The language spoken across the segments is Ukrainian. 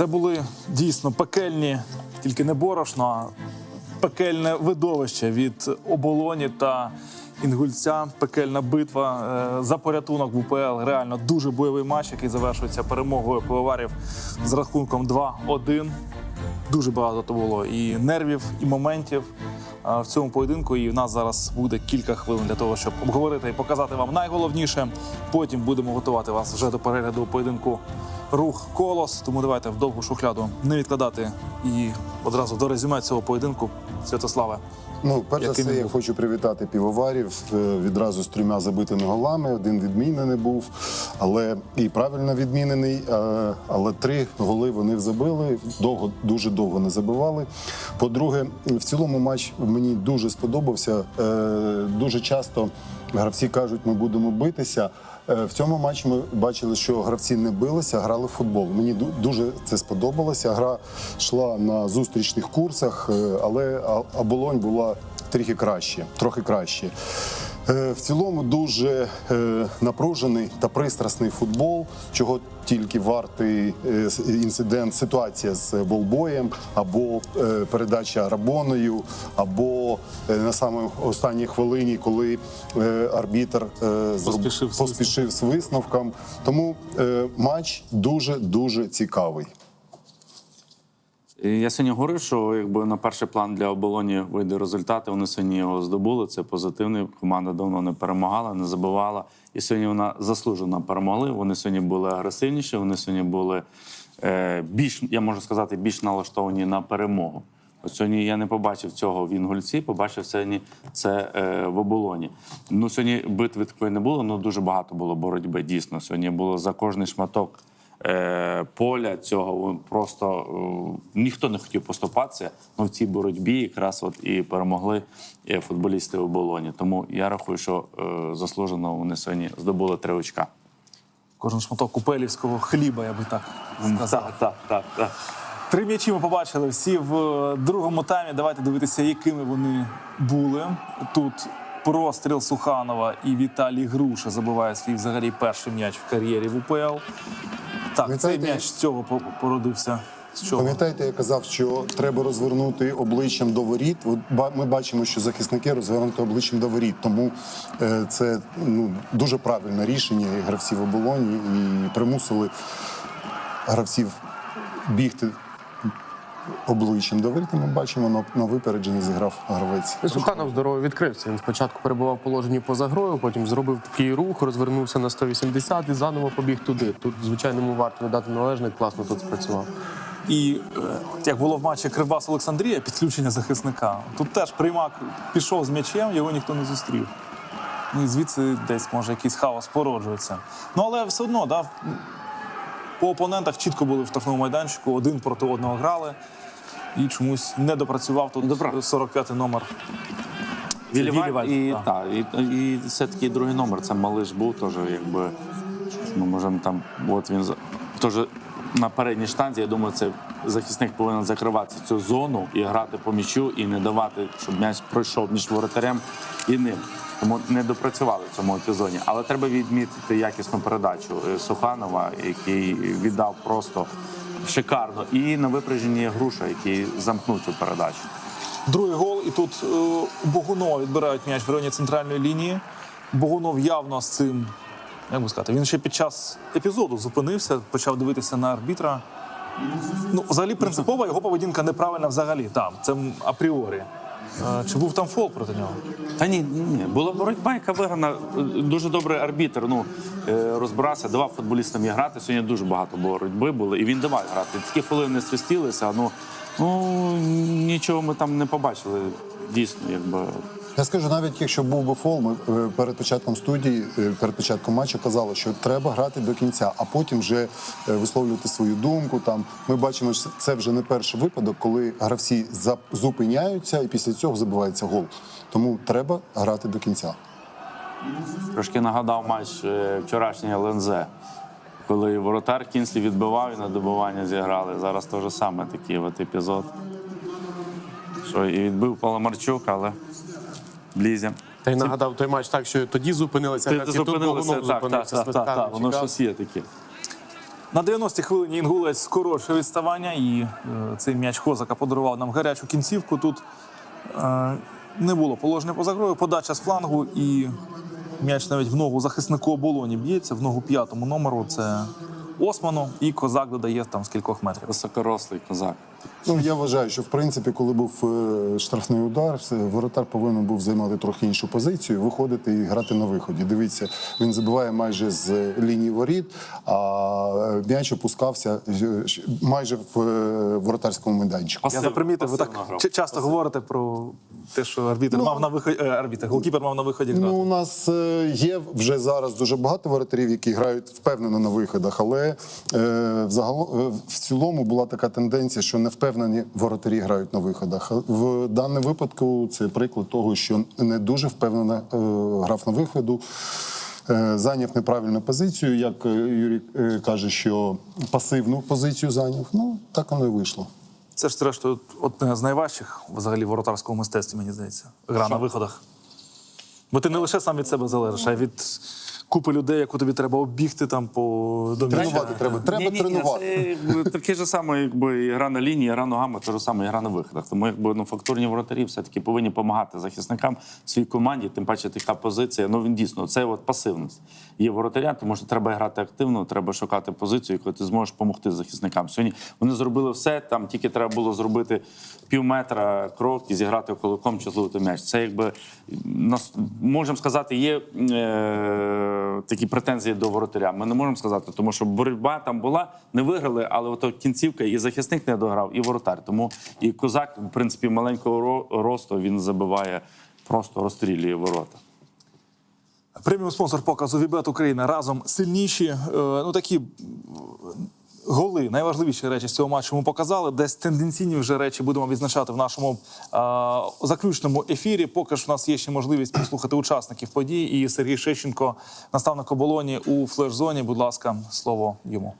Це були дійсно пекельні, тільки не борошно, а пекельне видовище від оболоні та інгульця. Пекельна битва е, за порятунок в УПЛ. Реально дуже бойовий матч, який завершується перемогою пивоварів з рахунком 2-1. Дуже багато то було і нервів, і моментів е, в цьому поєдинку. І в нас зараз буде кілька хвилин для того, щоб обговорити і показати вам найголовніше. Потім будемо готувати вас вже до перегляду поєдинку рух колос. Тому давайте в довгу шухляду не відкладати і одразу до резюме цього поєдинку. Святославе. Ну, перш за все, я був? хочу привітати півоварів е, відразу з трьома забитими голами. Один відмінений був, але і правильно відмінений. е, Але три голи вони забили. Довго дуже довго не забивали. По-друге, в цілому матч мені дуже сподобався. Е, Дуже часто гравці кажуть, ми будемо битися. Е, В цьому матчі ми бачили, що гравці не билися, грали в футбол. Мені дуже це сподобалося. Гра йшла на зустрічних курсах, е, але Оболонь була трохи краще, трохи краще. Е, В цілому дуже е, напружений та пристрасний футбол, чого тільки вартий е, інцидент, ситуація з болбоєм, або передача Рабоною, або на самій останній хвилині, коли арбітр Поспішив з поспішив з висновком. Тому матч дуже дуже цікавий. Я сьогодні говорив, що якби на перший план для оболоні вийде результати, вони сьогодні його здобули. Це позитивний. Команда давно не перемагала, не забивала. І сьогодні вона заслужено перемогли. Вони сьогодні були агресивніші, вони сьогодні були е, більш, я можу сказати, більш налаштовані на перемогу. От сьогодні я не побачив цього в Інгульці, побачив сьогодні це е, в оболоні. Ну сьогодні битви такої не було, але дуже багато було боротьби. Дійсно, сьогодні було за кожний шматок поля цього просто е, ніхто не хотів поступатися. Ну в цій боротьбі якраз от і перемогли е, футболісти у болоні. Тому я рахую, що е, заслужено вони сьогодні здобули три очка. Кожен шматок купелівського хліба, я би так сказав. Так, так, так, так. Три м'ячі ми побачили всі в е, другому таймі. Давайте дивитися, якими вони були. Тут простріл Суханова і Віталій Груша забиває свій взагалі перший м'яч в кар'єрі в УПЛ. Так, цей м'яч з цього по- породився. З чого? Пам'ятаєте, я казав, що треба розвернути обличчям до воріт. Ми бачимо, що захисники розвернуті обличчям до воріт. Тому е, це ну, дуже правильне рішення і гравців оболоні і примусили гравців бігти обличчям до Ми бачимо на, на випередженні зіграв гравець. Суханов здорово відкрився. Він спочатку перебував в положенні поза грою, потім зробив такий рух, розвернувся на 180 і заново побіг туди. Тут, звичайному варто віддати належне, класно тут спрацював. І е, як було в матчі Кривбас Олександрія, підключення захисника. Тут теж приймак пішов з м'ячем, його ніхто не зустрів. Ну і звідси десь може якийсь хаос породжується. Ну але все одно, да, по опонентах чітко були в штрафному майданчику, один проти одного грали. І чомусь не допрацював тут Добре. 45-й номер. Віліваль Віліваль, і, так. та, і, і все-таки другий номер. Це малиш був теж, якби ми можемо там. От він теж на передній штанзі. Я думаю, це захисник повинен закривати цю зону і грати по м'ячу, і не давати, щоб м'яч пройшов між воротарем і ним. Тому не допрацювали в цьому епізоді. Але треба відмітити якісну передачу е, Суханова, який віддав просто шикарно. І на випередженні Груша, який замкнув цю передачу. Другий гол, і тут е, Богунова відбирають м'яч в районі центральної лінії. Богунов явно з цим, як би сказати, він ще під час епізоду зупинився, почав дивитися на арбітра. Ну, взагалі, принципова його поведінка неправильна взагалі. Там, це апріорі. Е, Чи був там фол проти нього? Та ні, ні, ні. Була боротьба, яка виграна. Дуже добрий арбітр. Ну е, розбирався, давав футболістам і грати. Сьогодні дуже багато боротьби було, і він давав грати. Такі хвилини не свистілися. Ну, ну нічого ми там не побачили. Дійсно, якби Я скажу, навіть якщо був би фол, ми е, перед початком студії, е, перед початком матчу казали, що треба грати до кінця, а потім вже е, висловлювати свою думку. Там ми бачимо, що це вже не перший випадок, коли гравці зупиняються і після цього забивається гол. Тому треба грати до кінця. трошки нагадав матч вчорашній ЛНЗ, коли воротар Кінслі відбивав і на добивання зіграли. Зараз теж саме такий от епізод. Що і відбив Паламарчук, але блізя. Та й нагадав той матч так, що тоді зупинилися, Ти гравці, тут Богунов так, так, зупинився, так, так, свистав, так, воно щось є таке. На 90-й хвилині інгулець скорочує відставання, і е, цей м'яч Хозака подарував нам гарячу кінцівку. Тут е, не було положення поза грою, подача з флангу, і м'яч навіть в ногу захиснику оболоні б'ється, в ногу п'ятому номеру. Це Осману, і козак додає там з кількох метрів. Високорослий козак. Ну я вважаю, що в принципі, коли був е, штрафний удар, воротар повинен був займати трохи іншу позицію, виходити і грати на виході. Дивіться, він забиває майже з лінії воріт, а м'яч опускався е, майже в е, воротарському майданчику. Я запримітив, ви так часто говорите про те, що арбітр мав на виході, е, арбітр, голкіпер мав на виході грати. Ну, у нас е, є вже зараз дуже багато воротарів, які грають впевнено на виходах, але е, взагал- е, в цілому була така тенденція, що невпевнені воротарі грають на виходах. В даному випадку це приклад того, що не дуже впевнено е, грав на виходу. е, Зайняв неправильну позицію, як е, Юрій каже, що пасивну позицію зайняв. Ну так воно і вийшло. Це ж зрештою одне з найважчих взагалі в воротарському мистецтві, мені здається. Гра на виходах. Бо ти не лише сам від себе залежиш, а й від купи людей, яку тобі треба оббігти там по. Тренувати треба, треба Ні-ні-ні, тренувати. Це таке ж саме, якби і гра на лінії, і гра ногами, те ж саме і гра на виходах. Тому якби ну, фактурні воротарі все-таки повинні допомагати захисникам своїй команді, тим паче така позиція. Ну він дійсно це от пасивність. Є воротаря, тому що треба грати активно, треба шукати позицію, яку ти зможеш допомогти захисникам. Сьогодні вони зробили все, там тільки треба було зробити пів метра крок і зіграти кулаком чи зловити м'яч. Це якби нас можемо сказати, є е, такі претензії до воротаря. Ми не можемо сказати, тому що боротьба там була, не виграли, але ото кінцівка і захисник не дограв, і воротар. Тому і козак, в принципі, маленького росту він забиває, просто розстрілює ворота. Преміум спонсор показу Вібет Україна разом сильніші. Е, ну такі голи, найважливіші речі з цього матчу ми показали. Десь тенденційні вже речі будемо відзначати в нашому е, заключному ефірі. Поки ж у нас є ще можливість послухати учасників подій. І Сергій Шещенко, наставник оболоні у флеш-зоні. Будь ласка, слово йому.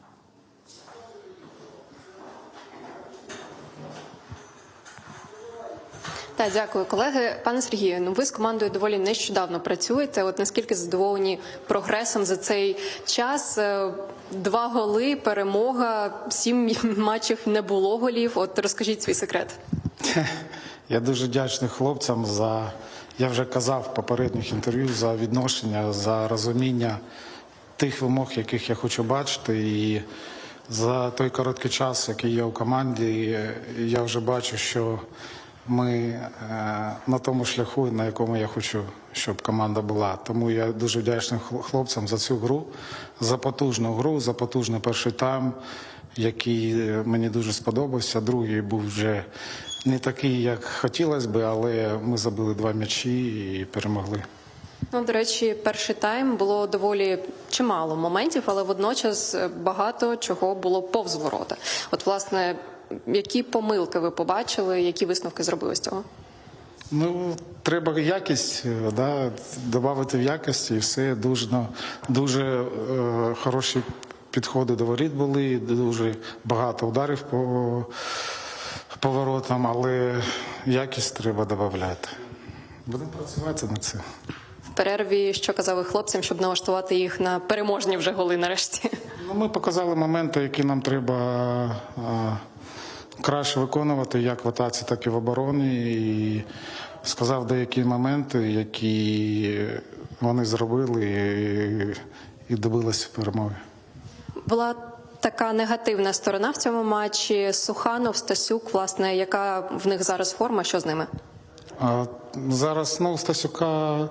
Так, дякую, колеги. Пане Сергію, ну ви з командою доволі нещодавно працюєте. От наскільки задоволені прогресом за цей час? Е, Два голи, перемога, сім матчів не було голів. От розкажіть свій секрет. Я дуже вдячний хлопцям за, я вже казав в попередніх інтерв'ю, за відношення, за розуміння тих вимог, яких я хочу бачити. І за той короткий час, який я у команді, я вже бачу, що ми е, на тому шляху, на якому я хочу, щоб команда була. Тому я дуже вдячний хл- хлопцям за цю гру, за потужну гру, за потужний перший тайм, який е, мені дуже сподобався. Другий був вже не такий, як хотілося би, але ми забили два м'ячі і перемогли. Ну, до речі, перший тайм було доволі чимало моментів, але водночас багато чого було повз ворота. От, власне, які помилки ви побачили, які висновки зробили з цього? Ну, треба якість, е, да, додати в якості і все. Дуже, ну, дуже е, хороші підходи до воріт були, дуже багато ударів по поворотам, але якість треба додати. Будемо працювати над цим. В перерві що казали хлопцям, щоб налаштувати їх на переможні вже голи нарешті? Ну, ми показали моменти, які нам треба а, краще виконувати, як в атаці, так і в обороні. І сказав деякі моменти, які вони зробили і, і добилися перемоги. Була така негативна сторона в цьому матчі. Суханов, Стасюк, власне, яка в них зараз форма? Що з ними? А, зараз ну, Стасюка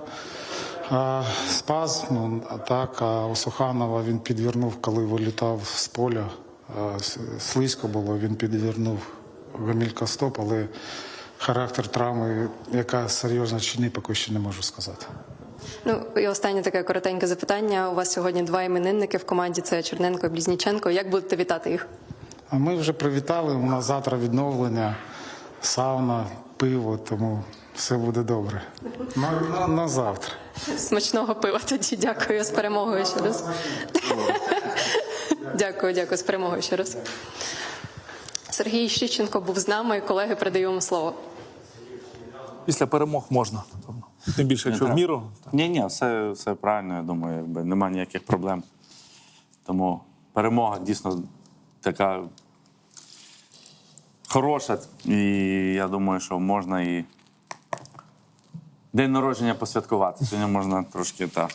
спазм, ну, а так, а у Суханова він підвернув, коли вилітав з поля. Слизько було, він підвернув гомілька стоп, але характер травми, яка серйозна чи ні, поки що не можу сказати. Ну і останнє таке коротеньке запитання. У вас сьогодні два іменинники в команді: це Черненко і Блізніченко. Як будете вітати їх? А ми вже привітали, у нас завтра відновлення, сауна, пиво, тому все буде добре. На, на, на завтра. Смачного пива тоді. Дякую з перемогою ще раз. Дякую, дякую з перемогою ще раз. Сергій Щиченко був з нами. Колеги, передаю йому слово. Після перемог можна. Тим більше, якщо в міру. Ні, ні, все, все правильно, я думаю, якби немає ніяких проблем. Тому перемога дійсно така хороша. І я думаю, що можна і день народження посвяткувати. Сьогодні можна трошки так.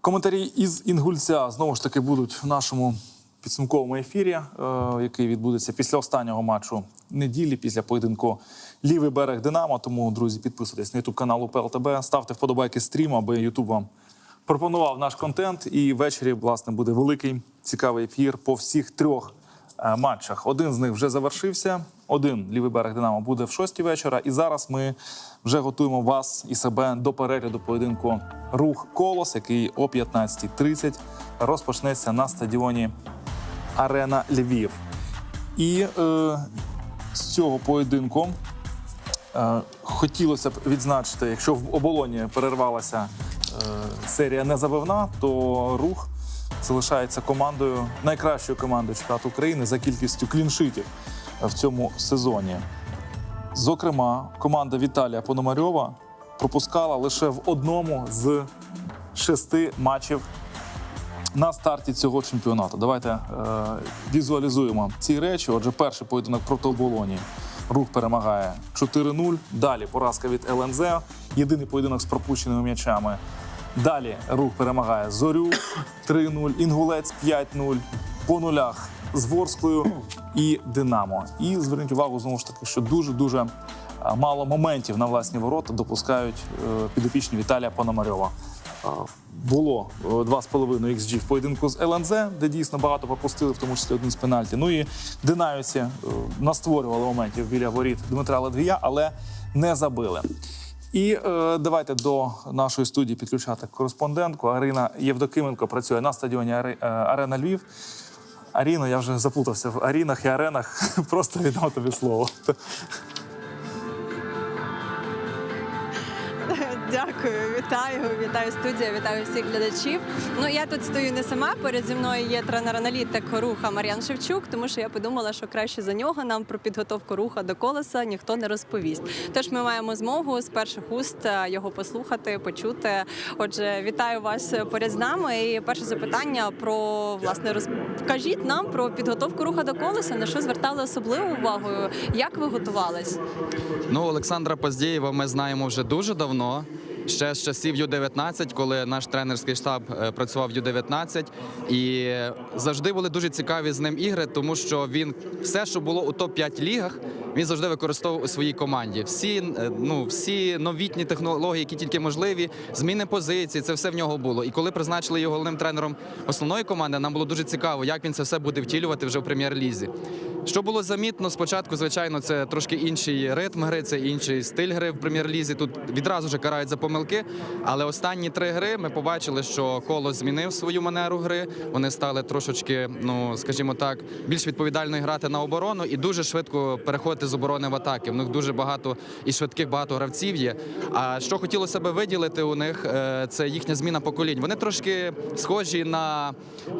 Коментарі із Інгульця знову ж таки будуть в нашому підсумковому ефірі, е, який відбудеться після останнього матчу неділі, після поєдинку Лівий берег Динамо. Тому, друзі, підписуйтесь на ютуб канал УПЛТБ, ставте вподобайки стріму, аби Ютуб вам пропонував наш контент. І ввечері, власне, буде великий цікавий ефір по всіх трьох матчах. Один з них вже завершився. Один лівий берег Динамо буде в 6 вечора. І зараз ми вже готуємо вас і себе до перегляду поєдинку Рух Колос, який о 15.30 розпочнеться на стадіоні Арена Львів. І е, з цього поєдинку е, хотілося б відзначити, якщо в оболоні перервалася е, серія незабивна, то рух залишається командою найкращою командою чемпіонату України за кількістю кліншитів в цьому сезоні. Зокрема, команда Віталія Пономарьова пропускала лише в одному з шести матчів на старті цього чемпіонату. Давайте е, візуалізуємо ці речі. Отже, перший поєдинок проти оболоні. Рух перемагає 4-0. Далі поразка від ЛНЗ. Єдиний поєдинок з пропущеними м'ячами. Далі рух перемагає Зорю 3-0, Інгулець 5-0. По нулях з Ворсклою і Динамо. І зверніть увагу знову ж таки, що дуже дуже мало моментів на власні ворота допускають е, підопічні Віталія Пономарьова. Е, Було е, 2,5 XG в поєдинку з ЛНЗ, де дійсно багато пропустили, в тому числі один з пенальті. Ну і динайці е, настворювали моментів біля воріт Дмитра Ледвія, але не забили. І е, давайте до нашої студії підключати кореспондентку. Арина Євдокименко працює на стадіоні е, Арена Львів. Аріно, я вже заплутався в арінах і аренах. Просто віддам тобі слово. Дякую, вітаю, вітаю студія, вітаю всіх глядачів. Ну я тут стою не сама. Перед зі мною є тренер-аналітик руха Мар'ян Шевчук, тому що я подумала, що краще за нього нам про підготовку руха до колеса ніхто не розповість. Тож ми маємо змогу з перших уст е, його послухати, почути. Отже, вітаю вас поряд з нами. І перше запитання про власне розкажіть нам про підготовку руха до колеса. На що звертали особливу увагу? Як ви готувались? Ну, Олександра Поздєєва ми знаємо вже дуже давно. Ще з часів Ю-19, коли наш тренерський штаб е, працював Ю-19. І завжди були дуже цікаві з ним ігри, тому що він все, що було у топ-5 лігах, він завжди використовував у своїй команді. Всі, е, ну, всі новітні технології, які тільки можливі, зміни позицій, це все в нього було. І коли призначили його головним тренером основної команди, нам було дуже цікаво, як він це все буде втілювати вже в прем'єр-лізі. Що було замітно спочатку, звичайно, це трошки інший ритм гри, це інший стиль гри в прем'єр-лізі. Тут відразу ж карають за помилки. Але останні три гри ми побачили, що колос змінив свою манеру гри. Вони стали трошечки, ну скажімо так, більш відповідально грати на оборону і дуже швидко переходити з оборони в атаки. В них дуже багато і швидких багато гравців є. А що хотілося би виділити у них, е, це їхня зміна поколінь. Вони трошки схожі на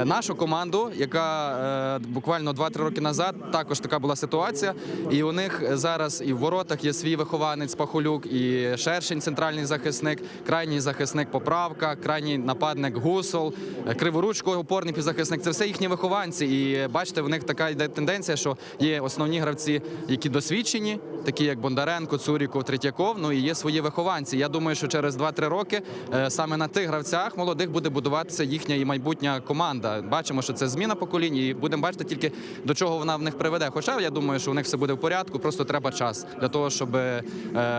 нашу команду, яка е, буквально 2-3 роки назад також така була ситуація. І у них зараз і в воротах є свій вихованець Пахолюк, і Шершень, центральний захисник, крайній захисник Поправка, крайній нападник Гусол, е, Криворучко, опорний півзахисник. Це все їхні вихованці. І бачите, в них така йде тенденція, що є основні гравці, які досвідчені, такі як Бондаренко, Цуріков, Третьяков. Ну і є свої вихованці. Я думаю, що через 2-3 роки е, саме на тих гравцях молодих буде будуватися їхня і майбутня команда. Бачимо, що це зміна поколінь, і будемо бачити тільки до чого вона в них приведе. Хоча я думаю, що у них все буде в порядку, просто треба час для того, щоб е,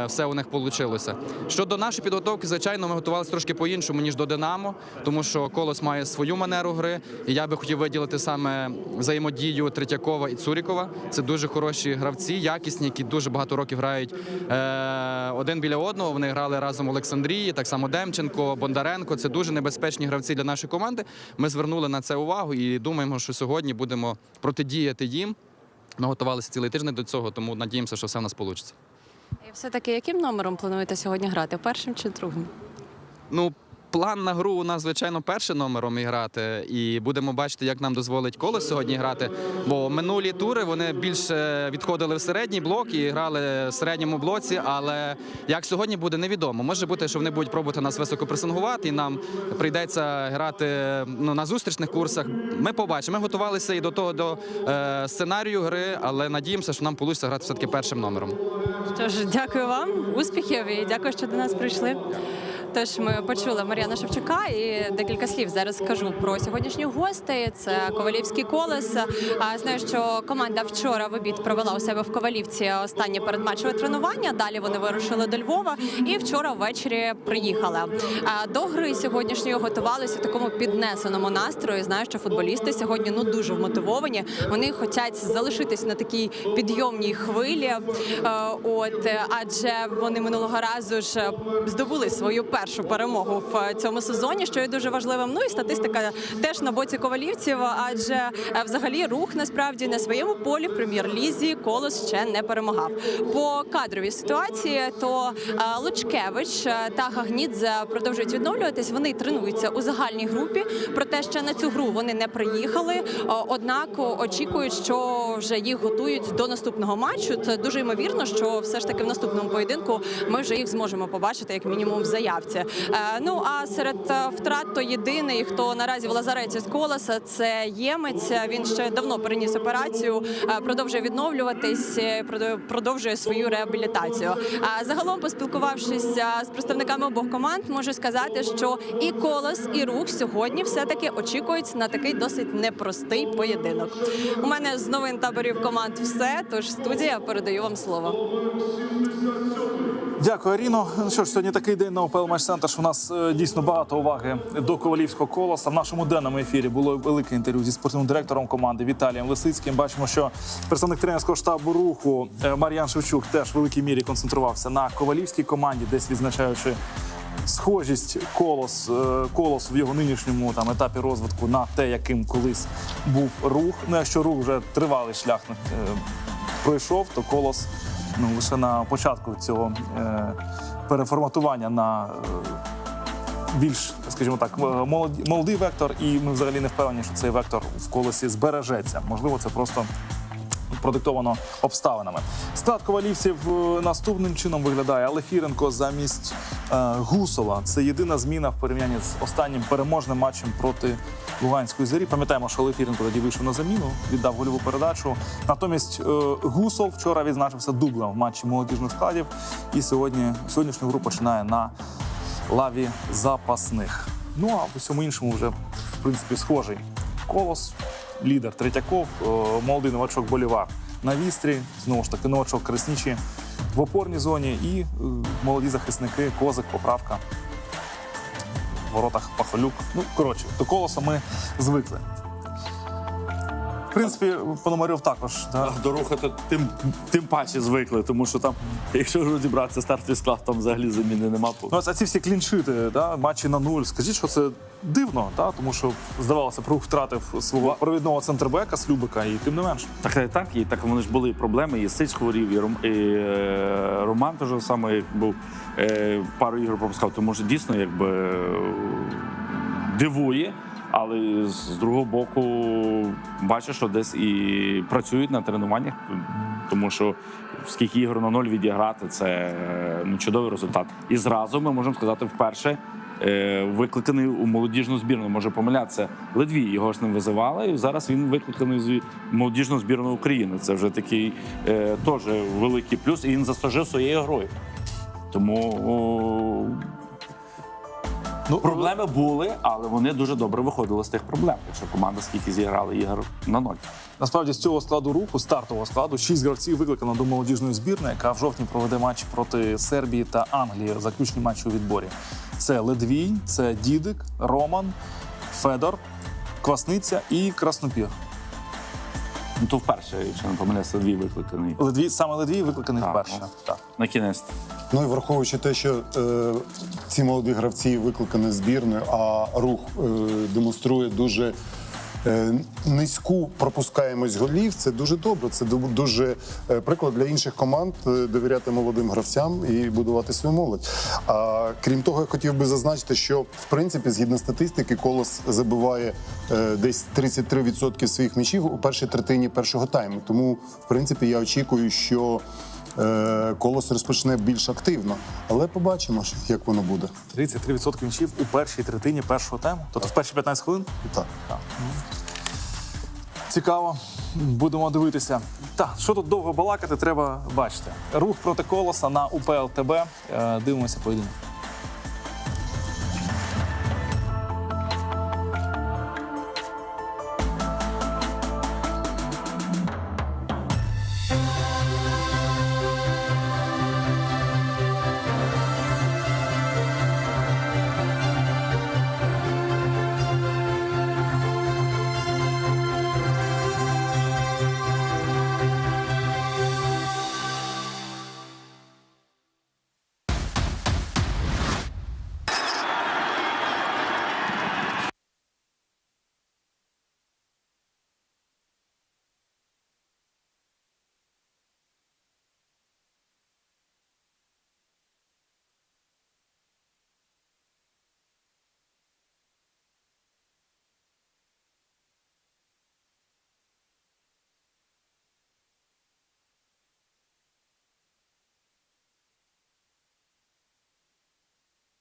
все у них вийшло. Щодо нашої підготовки, звичайно, ми готувалися трошки по-іншому ніж до Динамо, тому що колос має свою манеру гри. І я би хотів виділити саме взаємодію Третьякова і Цурікова. Це дуже хороші гравці, якісні, які дуже багато років грають е, один біля одного. Вони грали разом в Олександрії, так само Демченко, Бондаренко. Це дуже небезпечні гравці для нашої команди. Ми звернули на це увагу і думаємо, що сьогодні будемо протидіяти їм. Ми готувалися цілий тиждень до цього, тому надіємося, що все в нас вийде. І все таки, яким номером плануєте сьогодні грати? Першим чи другим? Ну, план на гру у нас, звичайно, першим номером і грати. І будемо бачити, як нам дозволить колес сьогодні грати. Бо минулі тури вони більше відходили в середній блок і грали в середньому блоці. Але як сьогодні буде, невідомо. Може бути, що вони будуть пробувати нас високопресингувати, і нам прийдеться грати ну, на зустрічних курсах. Ми побачимо. Ми готувалися і до того до е, сценарію гри, але надіємося, що нам вийде грати все-таки першим номером. Що ж, дякую вам, успіхів і дякую, що до нас прийшли. Тож ми почули Мар'яна Шевчука і декілька слів зараз скажу про сьогоднішніх гостей. Це Ковалівський колес. А знаю, що команда вчора в обід провела у себе в Ковалівці останнє передматчеве тренування. Далі вони вирушили до Львова і вчора ввечері приїхали. До гри сьогоднішньої готувалися у такому піднесеному настрої. Знаю, що футболісти сьогодні ну дуже вмотивовані. Вони хочуть залишитись на такій підйомній хвилі. Е, От адже вони минулого разу ж здобули свою першу перемогу в цьому сезоні, що є дуже важливим. Ну і статистика теж на боці ковалівців, адже е, взагалі рух насправді на своєму полі в прем'єр-лізі колос ще не перемагав. По кадровій ситуації то е, Лучкевич е, та Гагнідзе продовжують відновлюватись. Вони тренуються у загальній групі. Проте ще на цю гру вони не приїхали. Е, Однак очікують, що вже їх готують до наступного матчу. Це дуже ймовірно, що все ж таки в наступному поєдинку ми вже їх зможемо побачити як мінімум в заявці. Е, Ну а серед е, втрат то єдиний, хто наразі в лазареті з колеса, це ємець. Він ще давно переніс операцію, е, продовжує відновлюватись, продовжує свою реабілітацію. А загалом, поспілкувавшись з представниками обох команд, можу сказати, що і колос, і рух сьогодні все таки очікують на такий досить непростий поєдинок. У мене з новин таборів команд все. Тож студія передаю вам слово. Дякую, Аріно. Ну що ж, сьогодні такий день на ОПЛ Матч Центр, у нас е, дійсно багато уваги до ковалівського колоса. В нашому денному ефірі було велике інтерв'ю зі спортивним директором команди Віталієм Лисицьким. Бачимо, що представник тренерського штабу руху е, Мар'ян Шевчук теж в великій мірі концентрувався на ковалівській команді, десь відзначаючи. Схожість колос, е, колос в його нинішньому там етапі розвитку на те, яким колись був рух. Ну, якщо рух вже тривалий шлях пройшов, то колос ну, лише на початку цього е, переформатування на е, більш, скажімо так, е, молоді, молодий вектор, і ми взагалі не впевнені, що цей вектор в колесі збережеться. Можливо, це просто. Продиктовано обставинами. Склад ковалівців е, наступним чином виглядає Алефіренко замість е, Гусова. Це єдина зміна в порівнянні з останнім переможним матчем проти Луганської зорі. Пам'ятаємо, що Алефіренко тоді вийшов на заміну, віддав гольову передачу. Натомість е, Гусов вчора відзначився дублем в матчі молодіжних складів. І сьогодні сьогоднішню гру починає на лаві запасних. Ну а в усьому іншому вже в принципі схожий. Колос, лідер Третьяков, е, молодий новачок Болівар на вістрі. Знову ж таки, новачок Краснічі в опорній зоні і е, молоді захисники, козик, поправка. В воротах Пахолюк. Ну, коротше, до колоса ми звикли. В принципі, Пономарьов також. Да? До то тим, тим паче звикли, тому що там, якщо розібратися стартовий склад, там взагалі заміни нема. Ну, а ці всі кліншити, да, матчі на нуль. Скажіть, що це дивно, та тому що здавалося, Пруг втратив свого провідного центрбека Слюбика, і тим не менш. Так, так, і так вони ж були проблеми. І Сич хворів, і, Ром, і е, Роман теж саме був е, пару ігор пропускав. Тому що дійсно якби е, дивує. Але з другого боку, бачу, що десь і працюють на тренуваннях, тому що скільки ігор на ноль відіграти це ну, чудовий результат. І зразу ми можемо сказати вперше. е, Викликаний у молодіжну збірну, може помилятися. Ледві його ж не визивали, і зараз він викликаний з молодіжну збірну України. Це вже такий е, теж великий плюс, і він заслужив своєю грою. Тому Ну, Проблеми були, але вони дуже добре виходили з тих проблем. Якщо команда скільки зіграла ігор на ноль. Насправді з цього складу руху, стартового складу, шість гравців викликано до молодіжної збірної, яка в жовтні проведе матч проти Сербії та Англії. Заключні матчі у відборі. Це Ледвій, це Дідик, Роман, Федор, Квасниця і Краснопір. Ну то вперше, якщо не помиляюся, дві викликаний. Ледвій, саме Ледвій викликаний Так, вперше. ну. Так. На кінець. Ну і враховуючи те, що е, ці молоді гравці викликані збірною, а рух е, демонструє дуже низьку пропускаємось голів. Це дуже добре. Це ду- дуже е, приклад для інших команд е, довіряти молодим гравцям і будувати свою молодь. А крім того, я хотів би зазначити, що в принципі, згідно статистики, колос забиває е, десь 33% своїх м'ячів у першій третині першого тайму. Тому, в принципі, я очікую, що е, колос розпочне більш активно. Але побачимо, як воно буде. 33% м'ячів у першій третині першого тему. Тобто в перші 15 хвилин. Так. Цікаво. Будемо дивитися. Так, що тут довго балакати, треба бачити. Рух проти колоса на УПЛ ТБ. Е, Дивимося поєдинок.